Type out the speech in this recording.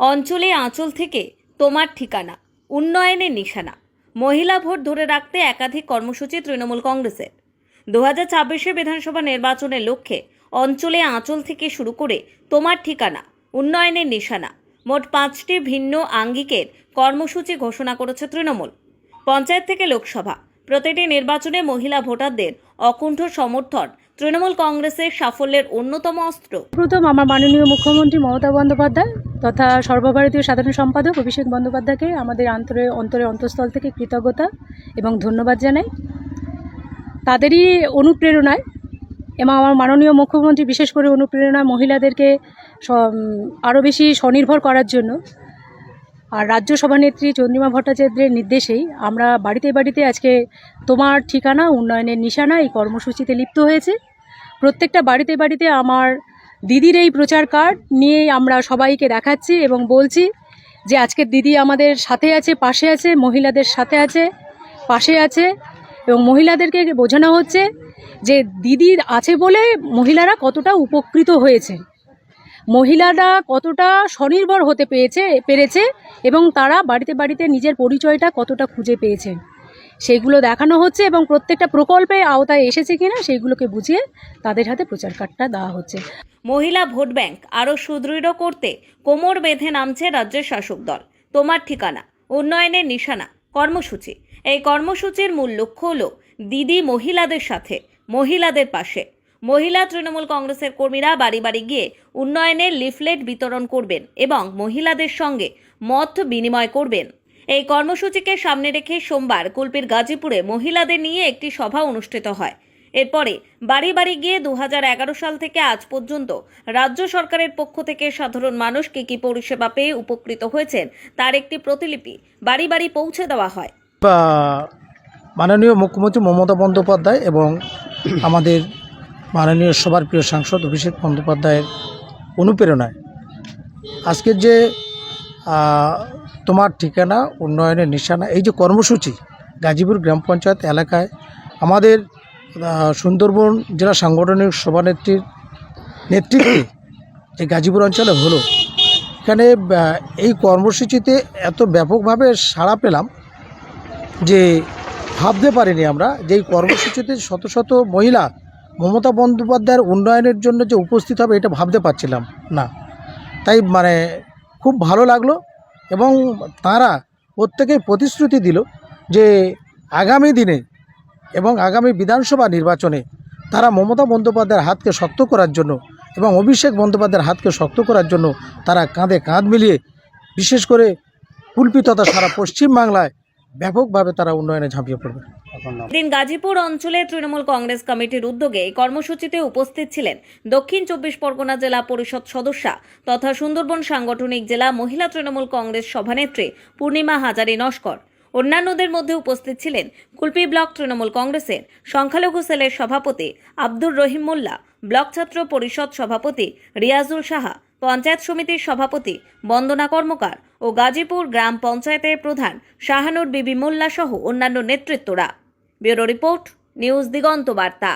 অঞ্চলে আঁচল থেকে তোমার ঠিকানা উন্নয়নের নিশানা। মহিলা ভোট ধরে রাখতে একাধিক কর্মসূচি তৃণমূল কংগ্রেসের। দু হাজার ছাব্বিশে বিধানসভা নির্বাচনের লক্ষ্যে অঞ্চলে আঁচল থেকে শুরু করে তোমার ঠিকানা উন্নয়নের নিশানা মোট পাঁচটি ভিন্ন আঙ্গিকের কর্মসূচি ঘোষণা করেছে তৃণমূল। পঞ্চায়েত থেকে লোকসভা, প্রতিটি নির্বাচনে মহিলা ভোটারদের অকুণ্ঠ সমর্থন তৃণমূল কংগ্রেসের সাফল্যের অন্যতম অস্ত্র। প্রথম আমার মাননীয় মুখ্যমন্ত্রী মমতা বন্দ্যোপাধ্যায় তথা সর্বভারতীয় সাধারণ সম্পাদক অভিষেক বন্দ্যোপাধ্যায়কে আমাদের আন্তরে অন্তরে অন্তঃস্থল থেকে কৃতজ্ঞতা এবং ধন্যবাদ জানাই। তাদেরই অনুপ্রেরণায় এবং আমার মাননীয় মুখ্যমন্ত্রী বিশেষ করে অনুপ্রেরণায় মহিলাদেরকে আরও বেশি স্বনির্ভর করার জন্য আর রাজ্য সভানেত্রী চন্দ্রিমা ভট্টাচার্যের নির্দেশেই আমরা বাড়িতে বাড়িতে আজকে তোমার ঠিকানা, উন্নয়নের নিশানা এই কর্মসূচিতে লিপ্ত হয়েছে। প্রত্যেকটা বাড়িতে বাড়িতে আমার দিদির এই প্রচার কার্ড নিয়ে আমরা সবাইকে দেখাচ্ছি এবং বলছি যে আজকের দিদি আমাদের সাথে আছে, পাশে আছে, মহিলাদের সাথে আছে, পাশে আছে এবং মহিলাদেরকে বোঝানো হচ্ছে যে দিদির আছে বলে মহিলারা কতটা উপকৃত হয়েছে। মহিলারা কতটা স্বনির্ভর হতে পেয়েছে, পেরেছে এবং তারা বাড়িতে বাড়িতে নিজের পরিচয়টা কতটা খুঁজে পেয়েছে। সেইগুলো দেখানো হচ্ছে এবং প্রত্যেকটা প্রকল্পে আওতায় এসেছে কিনা সেইগুলোকে বুঝিয়ে তাদের হাতে প্রচার কার্ডটা দেওয়া হচ্ছে। মহিলা ভোট ব্যাংক আরও সুদৃঢ় করতে কোমর বেঁধে নামছে রাজ্যের শাসক দল। তোমার ঠিকানা, উন্নয়নের নিশানা, কর্মসূচি। এই কর্মসূচির মূল লক্ষ্য হল দিদি মহিলাদের সাথে, মহিলাদের পাশে। মহিলা তৃণমূল কংগ্রেসের কর্মীরা বাড়ি বাড়ি গিয়ে উন্নয়নের লিফলেট বিতরণ করবেন এবং মহিলাদের সঙ্গে মত বিনিময় করবেন। এই কর্মসূচিকে সামনে রেখে সোমবার কুলপির গাজীপুরে মহিলাদের নিয়ে একটি সভা অনুষ্ঠিত হয়। এরপরে বাড়ি বাড়ি গিয়ে দু হাজার এগারো সাল থেকে আজ পর্যন্ত রাজ্য সরকারের পক্ষ থেকে সাধারণ মানুষ কী কী পরিষেবা পেয়ে উপকৃত হয়েছেন তার একটি প্রতিলিপি বাড়ি বাড়ি পৌঁছে দেওয়া হয়। মাননীয় মুখ্যমন্ত্রী মমতা বন্দ্যোপাধ্যায় এবং আমাদের মাননীয় সবার প্রিয় সাংসদ অভিষেক বন্দ্যোপাধ্যায়ের অনুপ্রেরণায় আজকের যে তোমার ঠিকানা, উন্নয়নের নিশানা, এই যে কর্মসূচি গাজীপুর গ্রাম পঞ্চায়েত এলাকায়, আমাদের সুন্দরবন জেলা সাংগঠনিক সভানেত্রীর নেতৃত্বে যে গাজীপুর অঞ্চলে হলো, এখানে এই কর্মসূচিতে এত ব্যাপকভাবে সাড়া পেলাম যে ভাবতে পারিনি আমরা যে এই কর্মসূচিতে শত শত মহিলা, মমতা বন্দ্যোপাধ্যায়ের উন্নয়নের জন্য যে উপস্থিত হবে এটা ভাবতে পারছিলাম না। তাই মানে খুব ভালো লাগল। এবং তারা প্রত্যেকেই প্রতিশ্রুতি দিল যে আগামী দিনে এবং আগামী বিধানসভা নির্বাচনে তারা মমতা বন্দ্যোপাধ্যায়ের হাতকে শক্ত করার জন্য এবং অভিষেক বন্দ্যোপাধ্যায়ের হাতকে শক্ত করার জন্য তারা কাঁধে কাঁধ মিলিয়ে বিশেষ করে কুলপি তথা সারা পশ্চিমবাংলায় ব্যাপকভাবে তারা উন্নয়নে ঝাঁপিয়ে পড়বে। দিন গাজীপুর অঞ্চলে তৃণমূল কংগ্রেস কমিটির উদ্যোগে এই কর্মসূচিতে উপস্থিত ছিলেন দক্ষিণ চব্বিশ পরগনা জেলা পরিষদ সদস্যা তথা সুন্দরবন সাংগঠনিক জেলা মহিলা তৃণমূল কংগ্রেস সভানেত্রী পূর্ণিমা হাজারি নস্কর। অন্যান্যদের মধ্যে উপস্থিত ছিলেন কুলপি ব্লক তৃণমূল কংগ্রেসের সংখ্যালঘু সেলের সভাপতি আব্দুর রহিম মোল্লা, ব্লক ছাত্র পরিষদ সভাপতি রিয়াজুল সাহা, পঞ্চায়েত সমিতির সভাপতি বন্দনা কর্মকার ও গাজীপুর গ্রাম পঞ্চায়েতের প্রধান শাহানুর বিবি মোল্লা সহ অন্যান্য নেতৃত্বরা। ব্যুরো রিপোর্ট নিউজ দিগন্ত বার্তা।